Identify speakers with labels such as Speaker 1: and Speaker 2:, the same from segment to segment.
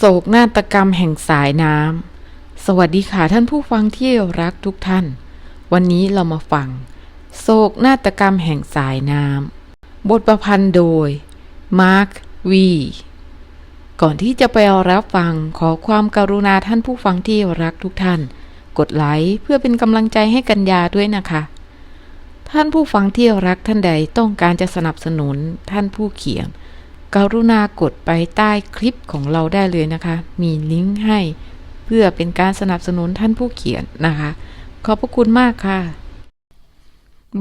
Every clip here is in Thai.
Speaker 1: โศกนาฏกรรมแห่งสายน้ำ สวัสดีค่ะท่านผู้ฟังที่รักทุกท่าน วันนี้เรามาฟัง โศกนาฏกรรมแห่งสายน้ำ บทประพันธ์โดย มาร์ค วี ก่อนที่จะไปรับฟังขอความกรุณาท่านผู้ฟังที่รักทุกท่าน กดไลค์เพื่อเป็นกำลังใจให้กัญญาด้วยนะคะ ท่านผู้ฟังที่รักท่านใดต้องการจะสนับสนุนท่านผู้เขียน กรุณากดไปใต้คลิปของเราได้เลยนะคะ มีลิงก์ให้เพื่อเป็นการสนับสนุนท่านผู้เขียนนะคะ ขอบพระคุณมากค่ะ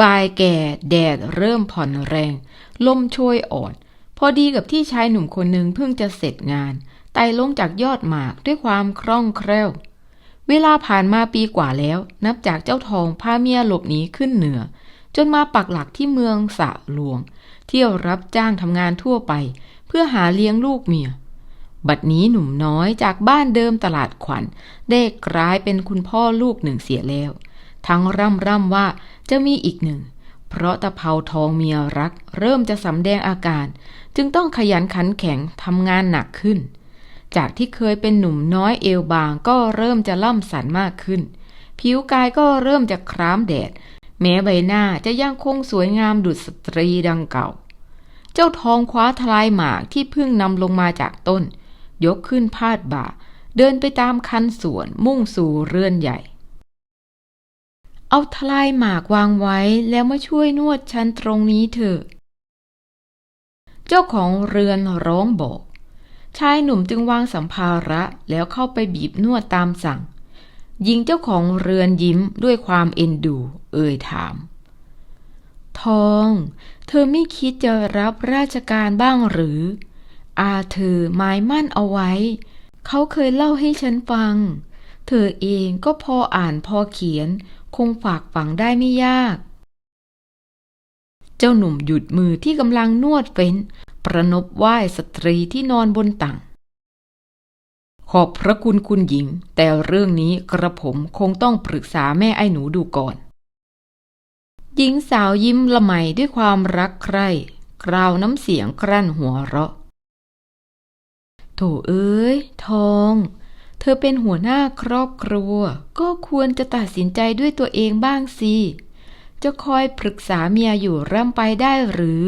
Speaker 1: บ่ายแก่แดดเริ่มผ่อนแรง ลมช่วยอ่อน พอดีกับที่ชายหนุ่มคนหนึ่งเพิ่งจะเสร็จงานไต่ลงจากยอดหมากด้วยความคล่องแคล่ว เวลาผ่านมาปีกว่าแล้ว นับจากเจ้าทองพาเมียหลบหนีขึ้นเหนือ จนมาปักหลักที่เมืองสะหลวง เที่ยวรับจ้างทำงานทั่วไป เพื่อหาเลี้ยงลูกเมีย บัดนี้หนุ่มน้อยจากบ้านเดิมตลาดขวัญ ได้กลายเป็นคุณพ่อลูกหนึ่งเสียแล้ว ทั้งร่ำร่ำว่าจะมีอีกหนึ่ง เพราะตะเภาทองเมียรัก เริ่มจะสำแดงอาการ จึงต้องขยันขันแข็งทำงานหนักขึ้น จากที่เคยเป็นหนุ่มน้อยเอวบางก็เริ่มจะล่ำสันมากขึ้นผิวกายก็เริ่มจะคล้ามแดด แม้ใบหน้าจะยังคงสวยงามดุจสตรีดังเก่า เจ้าทองคว้าทลายหมากที่เพิ่งนำลงมาจากต้น ยกขึ้นพาดบ่า เดินไปตามคันสวนมุ่งสู่เรือนใหญ่ เอาทลายหมากวางไว้แล้วมาช่วยนวดฉันตรงนี้เถอะ เจ้าของเรือนร้องบอก ชายหนุ่มจึงวางสัมภาระแล้วเข้าไปบีบนวดตามสั่ง หญิงเจ้าของเรือนยิ้มด้วยความเอ็นดู เอ่ยถาม ทอง เธอไม่คิดจะรับราชการบ้างหรือ อาเธอหมายมั่นเอาไว้ เขาเคยเล่าให้ฉันฟัง เธอเองก็พออ่านพอเขียน คงฝากฝังได้ไม่ยาก เจ้าหนุ่มหยุดมือที่กำลังนวดเฟ้น ประนบไหว้สตรีที่นอนบนตัง ขอบพระคุณคุณหญิง แต่เรื่องนี้กระผมคงต้องปรึกษาแม่ไอ้หนูดูก่อน หญิงสาวยิ้มละไมด้วยความรักใคร่กล่าวน้ำเสียงกลั้นหัวเราะ โถเอ้ย ทอง เธอเป็นหัวหน้าครอบครัว ก็ควรจะตัดสินใจด้วยตัวเองบ้างสิ จะคอยปรึกษาเมียอยู่ร่ำไปได้หรือ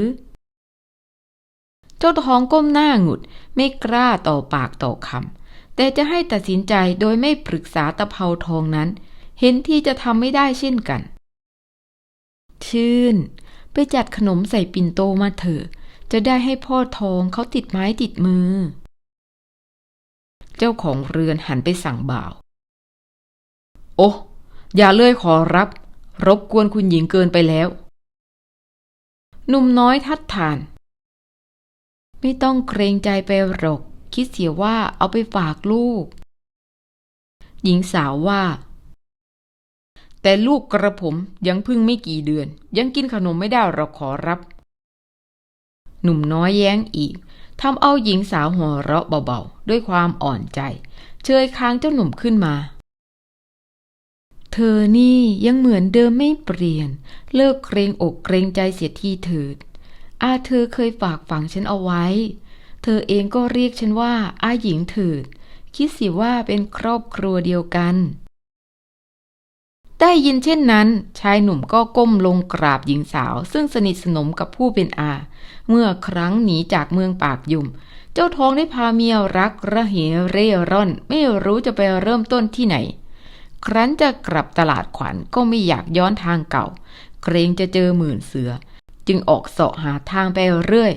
Speaker 1: เจ้าทองก้มหน้าหงุดไม่กล้าต่อปากต่อคำ แต่จะให้ตัดสินใจโดยไม่ปรึกษาตะเภาทองนั้น เห็นที่จะทำไม่ได้เช่นกัน ชื่น ไปจัดขนมใส่ปิ่นโตมาเถอะ จะได้ให้พ่อทองเขาติดไม้ติดมือ เจ้าของเรือนหันไปสั่งบ่าว โอ้อย่าเลยขอรับ รบกวนคุณหญิงเกินไปแล้ว หนุ่มน้อยทัดทาน ไม่ต้องเกรงใจไปหรอก คิดเสียว่าเอาไปฝากลูก หญิงสาวว่า แต่ลูกกระผมยังพิ่งไม่กี่เดือน ยังกินขนมไม่ได้หรอกขอรับ หนุ่มน้อยแย้งอีกทำเอาหญิงสาวหัวเราะเบาๆ ด้วยความอ่อนใจ เชยค้างเจ้าหนุ่มขึ้นมา เธอนี่ยังเหมือนเดิมไม่เปลี่ยน เลิกเกรงอกเกรงใจเสียทีเถิดอาเธอเคยฝากฝังฉันเอาไว้ เธอเองก็เรียกฉันว่าอาหญิงถิดคิดสิว่าเป็นครอบครัวเดียวกัน ได้ยินเช่นนั้น ชายหนุ่มก็ก้มลงกราบหญิงสาว ซึ่งสนิทสนมกับผู้เป็นอา เมื่อครั้งหนีจากเมืองปากยุ่ม เจ้าทองได้พาเมียรักระเหเร่ร่อน ไม่รู้จะไปเริ่มต้นที่ไหน ครั้นจะกลับตลาดขวัญก็ไม่อยากย้อนทางเก่า เกรงจะเจอหมื่นเสือ จึงออกเสาะหาทางไปเรื่อย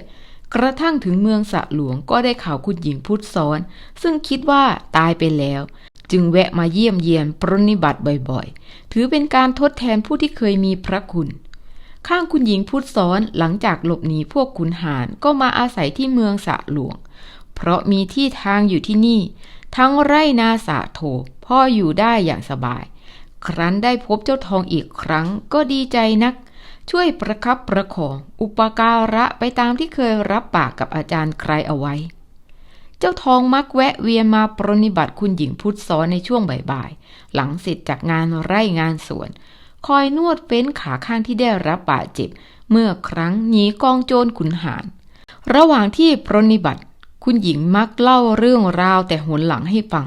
Speaker 1: กระทั่งถึงเมืองสะหลวงก็ได้ข่าวคุณหญิงพุทธซ้อน ซึ่งคิดว่าตายไปแล้ว จึงแวะมาเยี่ยมเยียนปรนนิบัติบ่อยๆ ถือเป็นการทดแทนผู้ที่เคยมีพระคุณ ข้างคุณหญิงพุทธซ้อนหลังจากหลบหนีพวกขุนหารก็มาอาศัยที่เมืองสะหลวง เพราะมีที่ทางอยู่ที่นี่ ทั้งไร่นาสาโทพ่ออยู่ได้อย่างสบาย ครั้นได้พบเจ้าทองอีกครั้งก็ดีใจนัก ช่วยประคับประคองอุปการะไปตามที่เคยรับปากกับอาจารย์ใครเอาไว้ เจ้าทองมักแวะเวียนมาปรนนิบัติคุณหญิงพุทธซ้อนในช่วงบ่ายๆ หลังเสร็จจากงานไร่งานสวน คอยนวดเฟ้นขาข้างที่ได้รับบาดเจ็บ เมื่อครั้งหนีกองโจรขุนหาร ระหว่างที่ปรนนิบัติ คุณหญิงมักเล่าเรื่องราวแต่หนหลังให้ฟัง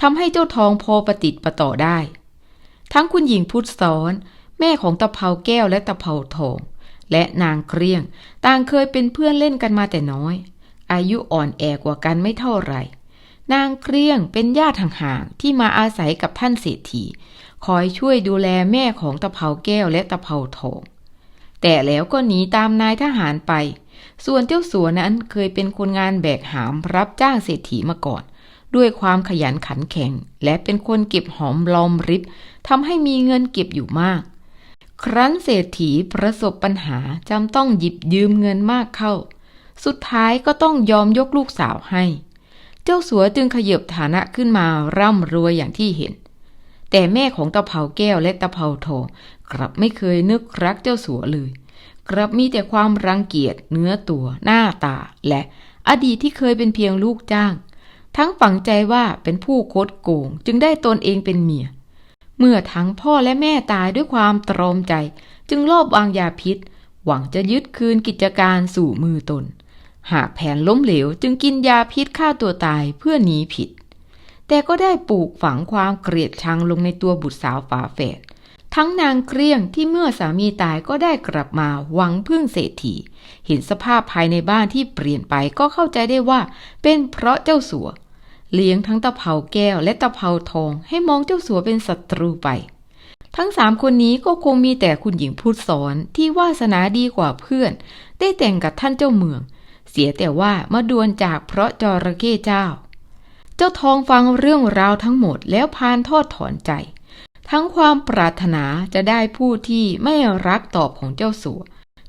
Speaker 1: ทำให้เจ้าทองพอประติดประต่อได้ ทั้งคุณหญิงพุทธสอน แม่ของตะเภาแก้วและตะเภาทอง และนางเกรียง ต่างเคยเป็นเพื่อนเล่นกันมาแต่น้อย อายุอ่อนแอกว่ากันไม่เท่าไหร่ นางเกรียงเป็นญาติห่างๆที่มาอาศัยกับท่านเศรษฐีคอยช่วยดูแลแม่ของตะเภาแก้วและตะเภาทอง แต่แล้วก็หนีตามนายทหารไป ส่วนเจ้าสัวนั้นเคยเป็นคนงานแบกหามรับจ้างเศรษฐีมาก่อน ด้วยความขยันขันแข็ง และเป็นคนเก็บหอมรอมริบทำให้มีเงินเก็บอยู่มาก ครั้นเศรษฐีประสบปัญหาจำต้องหยิบยืมเงินมากเข้า สุดท้ายก็ต้องยอมยกลูกสาวให้ เจ้าสัวจึงขยบฐานะขึ้นมาร่ำรวยอย่างที่เห็น แต่แม่ของตะเภาแก้วและตะเภาทองกลับไม่เคยนึกรักเจ้าสัวเลย กลับมีแต่ความรังเกียจเนื้อตัวหน้าตา และอดีตที่เคยเป็นเพียงลูกจ้าง ทั้งฝังใจว่าเป็นผู้โคดโกงจึงได้ตนเองเป็นเมีย เมื่อทั้งพ่อและแม่ตายด้วยความตรอมใจ จึงลอบวางยาพิษ หวังจะยึดคืนกิจการสู่มือตน หากแผนล้มเหลวจึงกินยาพิษฆ่าตัวตายเพื่อหนีผิด แต่ก็ได้ปลูกฝังความเกลียดชังลงในตัวบุตรสาวฝาแฝดทั้งนางเกลี้ยงที่เมื่อสามีตายก็ได้กลับมาหวังพึ่งเศรษฐี เห็นสภาพภายในบ้านที่เปลี่ยนไปก็เข้าใจได้ว่า เป็นเพราะเจ้าสัว เลี้ยงทั้งตะเภาแก้วและตะเภาทองให้มองเจ้าสัวเป็นศัตรูไป ทั้งสามคนนี้ก็คงมีแต่คุณหญิงพูดสอนที่วาสนาดีกว่าเพื่อน ได้แต่งกับท่านเจ้าเมือง เสียแต่ว่ามาดวนจากเพราะจระเข้เจ้า เจ้าทองฟังเรื่องราวทั้งหมดแล้วพานทอดถอนใจ ทั้งความปรารถนาจะได้ผู้ที่ไม่รักตอบของเจ้าสัว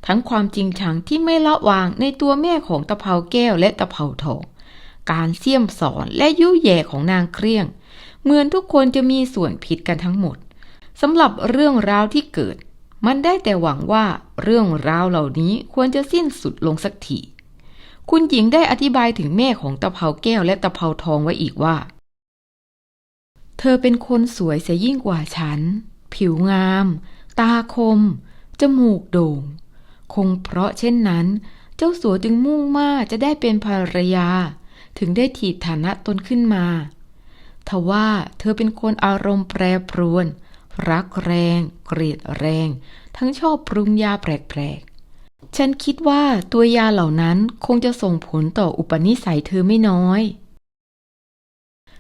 Speaker 1: ทั้งความจริงชังที่ไม่ละวางในตัวแม่ของตะเภาแก้วและตะเภาทอง การเสี่ยมสอนและยุแย่ของนางเครียง เหมือนทุกคนจะมีส่วนผิดกันทั้งหมดสำหรับเรื่องราวที่เกิด มันได้แต่หวังว่าเรื่องราวเหล่านี้ควรจะสิ้นสุดลงสักทีคุณหญิงได้อธิบายถึงแม่ของตะเภาแก้วและตะเภาทองไว้อีกว่า เธอเป็นคนสวยเสียยิ่งกว่าฉัน ผิวงาม ตาคม จมูกโด่ง คงเพราะเช่นนั้น เจ้าสัวจึงมุ่งมาจะได้เป็นภรรยา ถึงได้ถีบฐานะตนขึ้นมา ทว่าเธอเป็นคนอารมณ์แปรปรวน รักแรง เกลียดแรง ทั้งชอบปรุงยาแปลกๆ ฉันคิดว่าตัวยาเหล่านั้นคงจะส่งผลต่ออุปนิสัยเธอไม่น้อย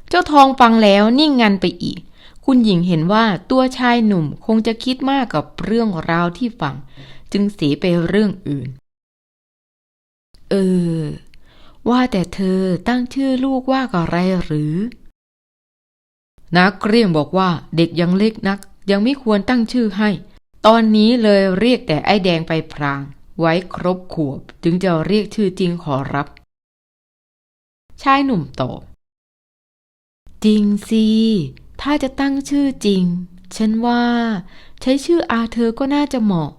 Speaker 1: เจ้าทองฟังแล้วนิ่งงันไปอีกคุณหญิงเห็นว่าตัวชายหนุ่มคงจะคิดมากกับเรื่องราวที่ฟัง จึงเสียไปเรื่องอื่น เออ ว่าแต่เธอตั้งชื่อลูกว่าอะไรหรือ นักเรียงบอกว่าเด็กยังเล็กนัก ยังไม่ควรตั้งชื่อให้ ตอนนี้เลยเรียกแต่ไอ้แดงไปพราง ไว้ครบขวบจึงจะเรียกชื่อจริงขอรับ ชายหนุ่มตอบจริงสิถ้าจะตั้งชื่อจริง ฉันว่า ใช้ชื่ออาเธอก็น่าจะเหมาะ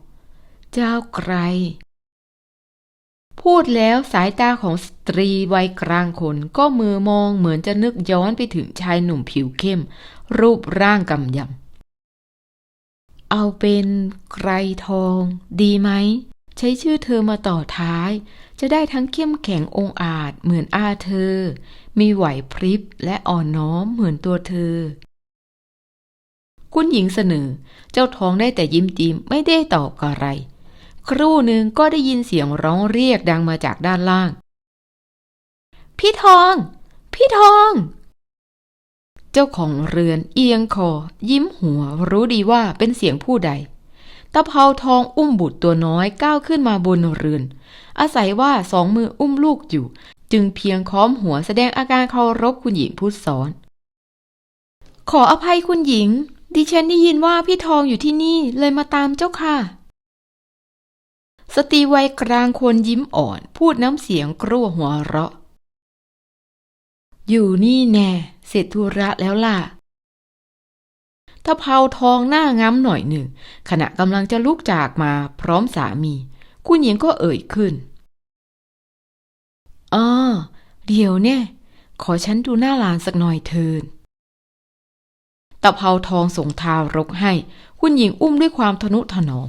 Speaker 1: เจ้าไกร พูดแล้วสายตาของสตรีวัยกลางคนก็มือมองเหมือนจะนึกย้อนไปถึงชายหนุ่มผิวเข้ม รูปร่างกำยำ เอาเป็นไกรทอง ดีไหม ใช้ชื่อเธอมาต่อท้าย จะได้ทั้งเข้มแข็งองอาจเหมือนอาเธอ มีไหวพริบและอ่อนน้อมเหมือนตัวเธอ คุณหญิงเสนอ เจ้าทองได้แต่ยิ้มจิ้มไม่ได้ตอบอะไร ครู่หนึ่งก็ได้ยินเสียงร้องเรียกดังมาจากด้านล่าง พี่ทอง พี่ทอง เจ้าของเรือนเอียงคอ ยิ้มหัว รู้ดีว่าเป็นเสียงผู้ใดตะเภาทองอุ้มบุตรตัวน้อยก้าวขึ้นมาบนเรือน อาศัยว่าสองมืออุ้มลูกอยู่ จึงเพียงค้อมหัวแสดงอาการเคารพคุณหญิงพูดสอน ขออภัยคุณหญิง ดิฉันได้ยินว่าพี่ทองอยู่ที่นี่เลยมาตามเจ้าค่ะ สตรีวัยกลางคนยิ้มอ่อน พูดน้ำเสียงกรัวหัวเราะ อยู่นี่แน่เสร็จธุระแล้วล่ะตะเภาทองหน้าง้ำหน่อยหนึ่ง ขณะกำลังจะลุกจากมาพร้อมสามี คุณหญิงก็เอ่ยขึ้นอ๋อเดี๋ยวเนี่ย ขอฉันดูหน้าหลานสักหน่อยเถินตะเภาทองส่งทารกให้ คุณหญิงอุ้มด้วยความทนุถนอม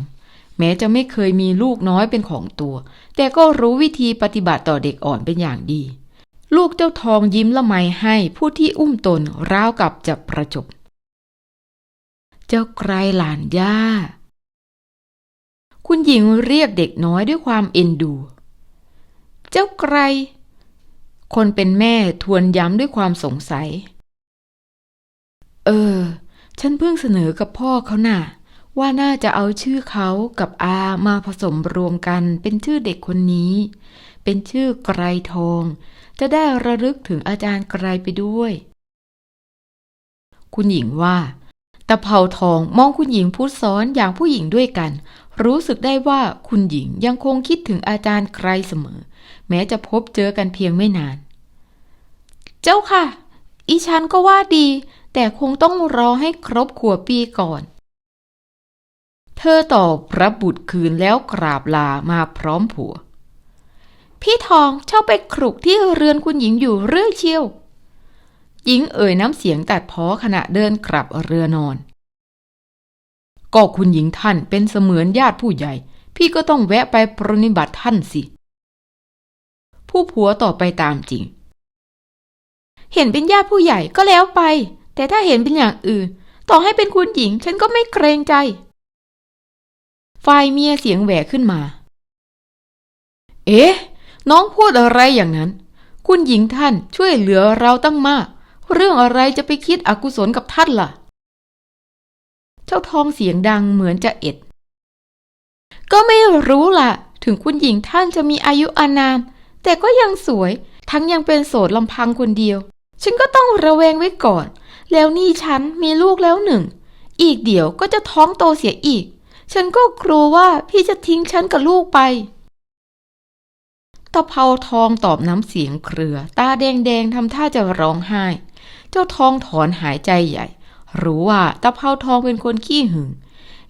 Speaker 1: แม้จะไม่เคยมีลูกน้อยเป็นของตัว แต่ก็รู้วิธีปฏิบัติต่อเด็กอ่อนเป็นอย่างดี ลูกเจ้าทองยิ้มละไมให้ผู้ที่อุ้มตนราวกับจะประจบ เจ้าไกรหลานย่า คุณหญิงเรียกเด็กน้อยด้วยความเอ็นดู เจ้าไกร คนเป็นแม่ทวนย้ำด้วยความสงสัย เออ ฉันเพิ่งเสนอกับพ่อเขาน่ะ ว่าน่าจะเอาชื่อเขากับอามาผสมรวมกันเป็นชื่อเด็กคนนี้ เป็นชื่อไกรทอง จะได้ระลึกถึงอาจารย์ไกรไปด้วย คุณหญิงว่าตะเภาทองมองคุณหญิงพูดซ้อนอย่างผู้หญิงด้วยกัน รู้สึกได้ว่าคุณหญิงยังคงคิดถึงอาจารย์ไกรเสมอ แม้จะพบเจอกันเพียงไม่นาน เจ้าค่ะ อีฉันก็ว่าดี แต่คงต้องรอให้ครบขวบปีก่อน เธอตอบพระบุตรคืนแล้วกราบลามาพร้อมผัว พี่ทองเช่าไปครุกที่เรือนคุณหญิงอยู่เรื่อยเชียวหญิงเอ่ยน้ำเสียงตัดพ้อขณะเดินกลับเรือนอน ก็คุณหญิงท่านเป็นเสมือนญาติผู้ใหญ่ พี่ก็ต้องแวะไปปรนนิบัติท่านสิ ผู้ผัวต่อไปตามจริง เห็นเป็นญาติผู้ใหญ่ก็แล้วไป แต่ถ้าเห็นเป็นอย่างอื่น ต่อให้เป็นคุณหญิงฉันก็ไม่เกรงใจ ฝ่ายเมียเสียงแหวกขึ้นมา เอ๊ะ น้องพูดอะไรอย่างนั้น คุณหญิงท่านช่วยเหลือเราตั้งมาก เรื่องอะไรจะไปคิดอกุศลกับท่านล่ะ เจ้าทองเสียงดังเหมือนจะเอ็ด ก็ไม่รู้ล่ะ ถึงคุณหญิงท่านจะมีอายุอานาม แต่ก็ยังสวย ทั้งยังเป็นโสดลำพังคนเดียว ฉันก็ต้องระแวงไว้ก่อน แล้วนี่ฉันมีลูกแล้วหนึ่ง อีกเดี๋ยวก็จะท้องโตเสียอีก ฉันก็กลัวว่าพี่จะทิ้งฉันกับลูกไป ตะเภาทองตอบน้ำเสียงเครือ ตาแดงๆทำท่าจะร้องไห้ เจ้าทองถอนหายใจใหญ่ รู้ว่าตะเภาทองเป็นคนขี้หึง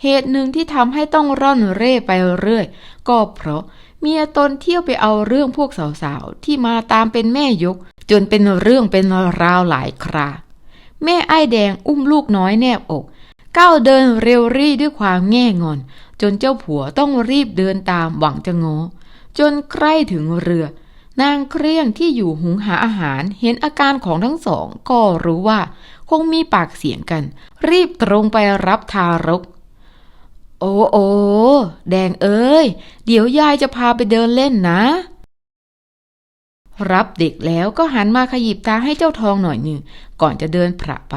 Speaker 1: เหตุหนึ่งที่ทำให้ต้องร่อนเร่ไปเรื่อย ก็เพราะเมียตนเที่ยวไปเอาเรื่องพวกสาวๆ ที่มาตามเป็นแม่ยก จนเป็นเรื่องเป็นราวหลายครา แม่ไอ้แดงอุ้มลูกน้อยแนบอก ก้าวเดินเร็วรี่ด้วยความแง่งอน จนเจ้าผัวต้องรีบเดินตามหวังจะงอจนใกล้ถึงเรือ นางเครียงที่อยู่หุงหาอาหารเห็นอาการของทั้งสอง ก็รู้ว่า คงมีปากเสียงกัน รีบตรงไปรับทารก โอ้โอแดงเอ้ย เดี๋ยวยายจะพาไปเดินเล่นนะรับเด็กแล้วก็หันมาขยิบตาให้เจ้าทองหน่อยหนึ่งก่อนจะเดินผละไป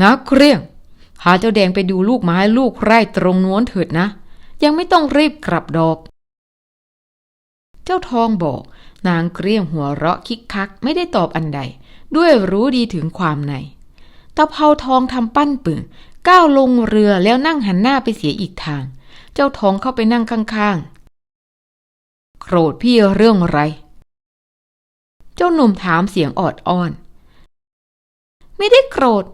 Speaker 1: นักเครียงพาเจ้าแดงไปดูลูกไม้ลูกไร่ตรงโน้นเถิดนะ ยังไม่ต้องรีบกลับดอก เจ้าทองบอก นางเกรียงหัวเราะคิกคักไม่ได้ตอบอันใด ด้วยรู้ดีถึงความในตะเภาทองทำปั้นปึ่ง ก้าวลงเรือแล้วนั่งหันหน้าไปเสียอีกทาง เจ้าทองเข้าไปนั่งข้างๆ โกรธพี่เรื่องอะไร เจ้าหนุ่มถามเสียงออดอ้อน ไม่ได้โกรธ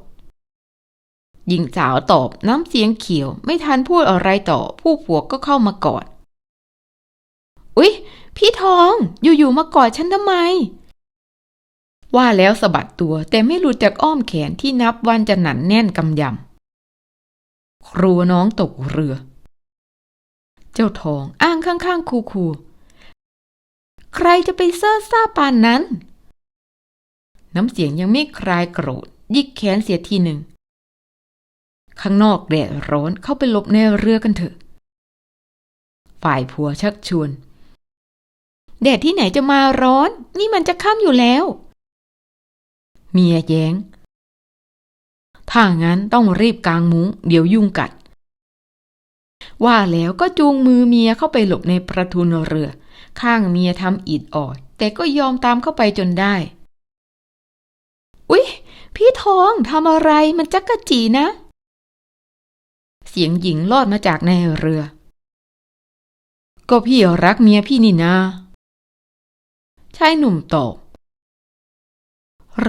Speaker 1: หญิงสาวตอบน้ำเสียงเขียว ไม่ทันพูดอะไรต่อ ผู้ผัวก็เข้ามากอด อุ๊ย พี่ทอง อยู่ๆมากอดฉันทำไม ว่าแล้วสะบัดตัวแต่ไม่หลุดจากอ้อมแขนที่นับวันจะหนันแน่นกำยำครัวน้องตกเรือ เจ้าทองอ้างข้างๆ คูๆใครจะไปเซ่อซ่าปานนั้น น้ำเสียงยังไม่คลายโกรธยิกแขนเสียทีหนึ่ง ข้างนอกแดดร้อนเข้าไปหลบในเรือกันเถอะ ฝ่ายผัวชักชวน แดดที่ไหนจะมาร้อน นี่มันจะค่ำอยู่แล้ว เมียแย้ง ถ้างั้นต้องรีบกางมุ้งเดี๋ยวยุ่งกัด ว่าแล้วก็จูงมือเมียเข้าไปหลบในประทุนเรือ ข้างเมียทำอิดออด แต่ก็ยอมตามเข้าไปจนได้ อุ๊ย พี่ทองทำอะไรมันจักกะจีนะ เสียงหญิงลอดมาจากในเรือ ก็พี่รักเมียพี่นี่นาชายหนุ่มตอบ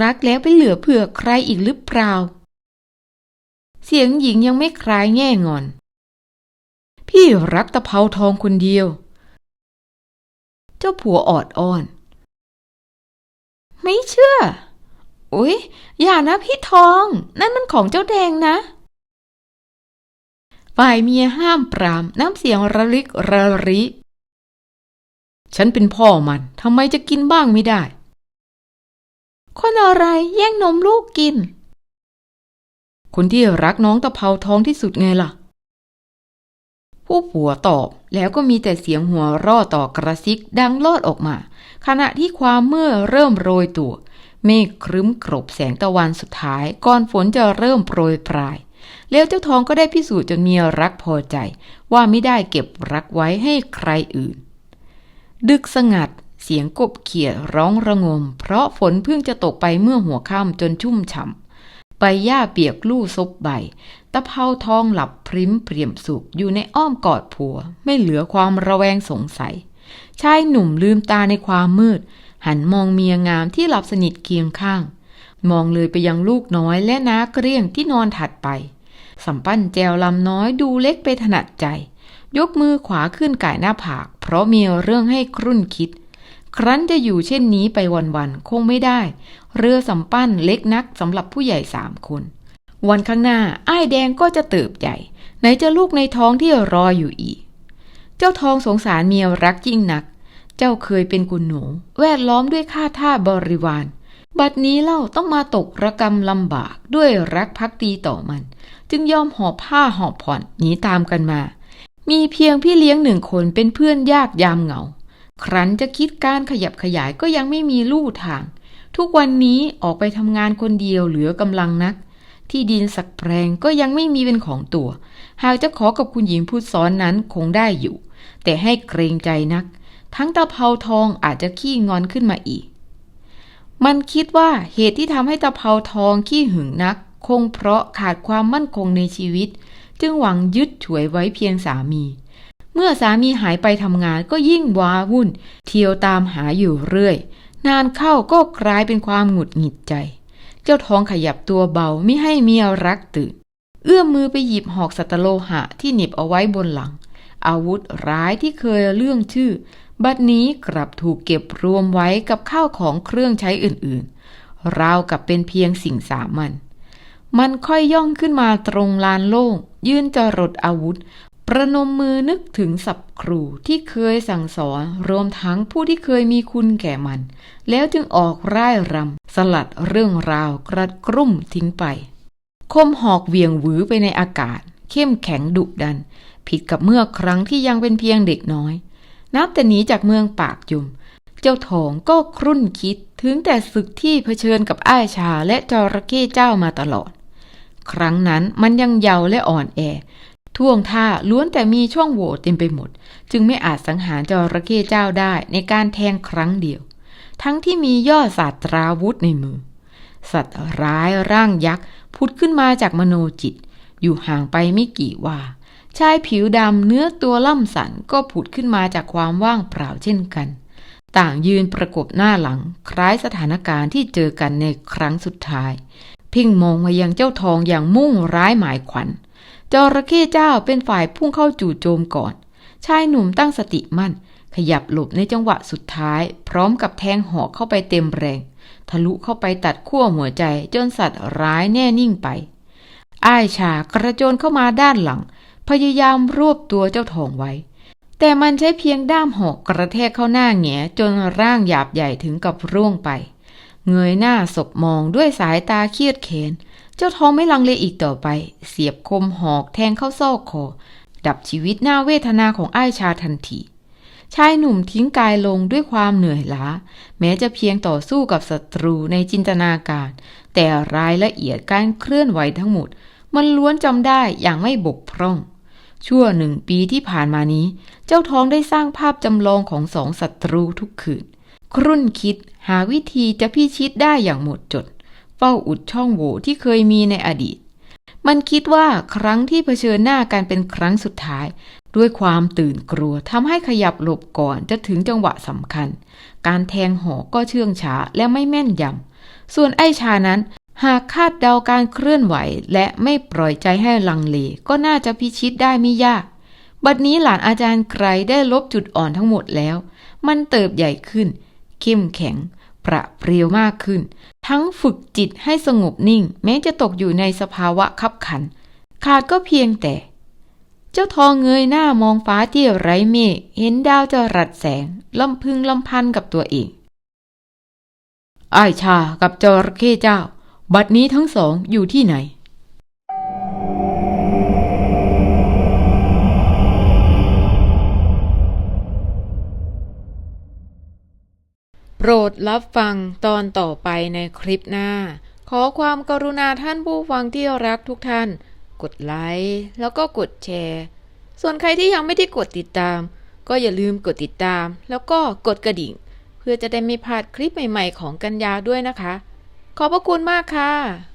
Speaker 1: รักแล้วไปเหลือเผื่อใครอีกหรือเปล่า เสียงหญิงยังไม่คลายแง่งอน พี่รักตะเภาทองคนเดียว เจ้าผัวออดอ้อน ไม่เชื่อ อุ๊ย อย่านะพี่ทอง นั่นมันของเจ้าแดงนะ ฝ่ายเมียห้ามปราม น้ำเสียงระลิกระริ ฉันเป็นพ่อมันทำไมจะกินบ้างไม่ได้
Speaker 2: คนอะไรแย่งนมลูกกิน
Speaker 1: คนที่รักน้องตะเภาท้องที่สุดไงล่ะ ผู้ผัวตอบแล้วก็มีแต่เสียงหัวร่อต่อกระซิกดังลอดออกมา ขณะที่ความเมื่อเริ่มโรยตัวเมฆครึ้มกรบแสงตะวันสุดท้าย ก่อนฝนจะเริ่มโปรยปลาย แล้วเจ้าทองก็ได้พิสูจน์จนเมียรักพอใจ ว่าไม่ได้เก็บรักไว้ให้ใครอื่น ดึกสงัดเสียงกบเขียดร้องระงม เพราะฝนเพิ่งจะตกไปเมื่อหัวค่ำจนชุ่มฉ่ำใบหญ้าเปียกลู่ซบใบ ตะเภาทองหลับพริ้มเปรี่ยมสุขอยู่ในอ้อมกอดผัว ไม่เหลือความระแวงสงสัย ชายหนุ่มลืมตาในความมืด หันมองเมียงามที่หลับสนิทเคียงข้าง มองเลยไปยังลูกน้อยและน้าเกลี้ยงที่นอนถัดไป สัมปั้นแจวลำน้อยดูเล็กไปถนัดใจ ยกมือขวาขึ้นก่ายหน้าผาก เพราะมีเรื่องให้ครุ่นคิด ครั้นจะอยู่เช่นนี้ไปวันๆคงไม่ได้ เรือสัมปั้นเล็กนักสำหรับผู้ใหญ่สามคน วันข้างหน้าอ้ายแดงก็จะเติบใหญ่ ไหนจะลูกในท้องที่รออยู่อีก เจ้าทองสงสารเมียรักยิ่งนัก เจ้าเคยเป็นกุนหนู แวดล้อมด้วยข้าท่าบริวาร บัดนี้เล่าต้องมาตกระกรรมลำบากด้วยรักพักดีต่อมัน จึงยอมหอบผ้าหอบผ่อนหนีตามกันมา มีเพียงพี่เลี้ยงหนึ่งคนเป็นเพื่อนยากยามเหงา ครั้นจะคิดการขยับขยายก็ยังไม่มีลู่ทาง ทุกวันนี้ออกไปทำงานคนเดียวเหลือกำลังนัก ที่ดินสักแปลงก็ยังไม่มีเป็นของตัว หากจะขอกับคุณหญิงผู้ซ้อนนั้นคงได้อยู่ แต่ให้เกรงใจนัก ทั้งตะเภาทองอาจจะขี้งอนขึ้นมาอีก มันคิดว่าเหตุที่ทำให้ตะเภาทองขี้หึงนัก คงเพราะขาดความมั่นคงในชีวิต จึงหวังยึดฉวยไว้เพียงสามี เมื่อสามีหายไปทำงานก็ยิ่งว้าวุ่น เที่ยวตามหาอยู่เรื่อย นานเข้าก็กลายเป็นความหงุดหงิดใจ เจ้าทองขยับตัวเบาไม่ให้เมียรักตื่น เอื้อมมือไปหยิบหอกสัตโลหะที่หนิบเอาไว้บนหลัง อาวุธร้ายที่เคยเลื่องชื่อ บัดนี้กลับถูกเก็บรวมไว้กับข้าวของเครื่องใช้อื่นๆ ราวกับเป็นเพียงสิ่งสามัญมันค่อยย่องขึ้นมาตรงลานโล่ง ยืนจรดอาวุธ ประนมมือนึกถึงสับครูที่เคยสั่งสอนรวมทั้งผู้ที่เคยมีคุณแก่มัน แล้วจึงออกร่ายรำสลัดเรื่องราวกระกรุ่มทิ้งไป คมหอกเวียงหวือไปในอากาศ เข้มแข็งดุดัน ผิดกับเมื่อครั้งที่ยังเป็นเพียงเด็กน้อย นับแต่หนีจากเมืองปากยุม เจ้าทองก็ครุ่นคิดถึงแต่ศึกที่เผชิญกับอ้ายชาและจระเข้เจ้ามาตลอด ครั้งนั้นมันยังเยาว์และอ่อนแอ ท่วงท่าล้วนแต่มีช่องโหว่เต็มไปหมด จึงไม่อาจสังหารจระเข้เจ้าได้ในการแทงครั้งเดียว ทั้งที่มียอดศาสตราวุธในมือ สัตว์ร้ายร่างยักษ์พุดขึ้นมาจากมโนจิต อยู่ห่างไปไม่กี่ว่า ชายผิวดำเนื้อตัวล่ำสันก็ผุดขึ้นมาจากความว่างเปล่าเช่นกัน ต่างยืนประกบหน้าหลัง คล้ายสถานการณ์ที่เจอกันในครั้งสุดท้ายพ่งมองมายังเจ้าทองอย่างมุ่งร้ายหมายขวัญจระเข้เจ้าเป็นฝ่ายพุ่งเข้าจู่โจมก่อน ชายหนุ่มตั้งสติมั่น ขยับหลบในจังหวะสุดท้าย พร้อมกับแทงหอกเข้าไปเต็มแรง ทะลุเข้าไปตัดขั้วหัวใจจนสัตว์ร้ายแน่นิ่งไป อ้ายชากระโจนเข้ามาด้านหลัง พยายามรวบตัวเจ้าทองไว้ แต่มันใช้เพียงด้ามหอกกระแทกเข้าหน้าแหงจนร่างหยาบใหญ่ถึงกับร่วงไป เงยหน้าศบมองด้วยสายตาเครียดแค้นเจ้าทองไม่ลังเลอีกต่อไป เสียบคมหอกแทงเข้าซอกคอ ดับชีวิตหน้าเวทนาของอ้ายชาทันทีชายหนุ่มทิ้งกายลงด้วยความเหนื่อยล้า แม้จะเพียงต่อสู้กับศัตรูในจินตนาการ แต่รายละเอียดการเคลื่อนไหวทั้งหมด มันล้วนจำได้อย่างไม่บกพร่อง ชั่วหนึ่งปีที่ผ่านมานี้ เจ้าทองได้สร้างภาพจำลองของสองศัตรูทุกคืน ครุ่นคิดหาวิธีจะพิชิตได้อย่างหมดจด เฝ้าอุดช่องโหว่ที่เคยมีในอดีต มันคิดว่าครั้งที่เผชิญหน้ากันเป็นครั้งสุดท้าย ด้วยความตื่นกลัวทำให้ขยับหลบก่อนจะถึงจังหวะสำคัญ การแทงหอกก็เชื่องช้าและไม่แม่นยำส่วนไอ้ชานั้น หากคาดเดาการเคลื่อนไหว และไม่ปล่อยใจให้ลังเลก็น่าจะพิชิตได้ไม่ยาก บัดนี้หลานอาจารย์ไกรได้ลบจุดอ่อนทั้งหมดแล้ว มันเติบใหญ่ขึ้น เข้มแข็ง ประเพรียวมากขึ้น ทั้งฝึกจิตให้สงบนิ่ง แม้จะตกอยู่ในสภาวะคับขัน ขาดก็เพียงแต่จ
Speaker 2: จ้าทองเงยหน้ามองฟ้าที่ไร้เมฆเห็นดาวจรัสแสงลำพึงลำพันกับตัวเองไอชากับจระเข้เจ้า บัดนี้ทั้งสองอยู่ที่ไหน
Speaker 1: โปรดรับฟังตอนต่อไปในคลิปหน้า ขอความกรุณาท่านผู้ฟังที่รักทุกท่าน กดไลค์แล้วก็กดแชร์ ส่วนใครที่ยังไม่ได้กดติดตาม ก็อย่าลืมกดติดตาม แล้วก็กดกระดิ่ง เพื่อจะได้ไม่พลาดคลิปใหม่ ๆ ของกัญญาด้วยนะคะ ขอบพระคุณมากค่ะ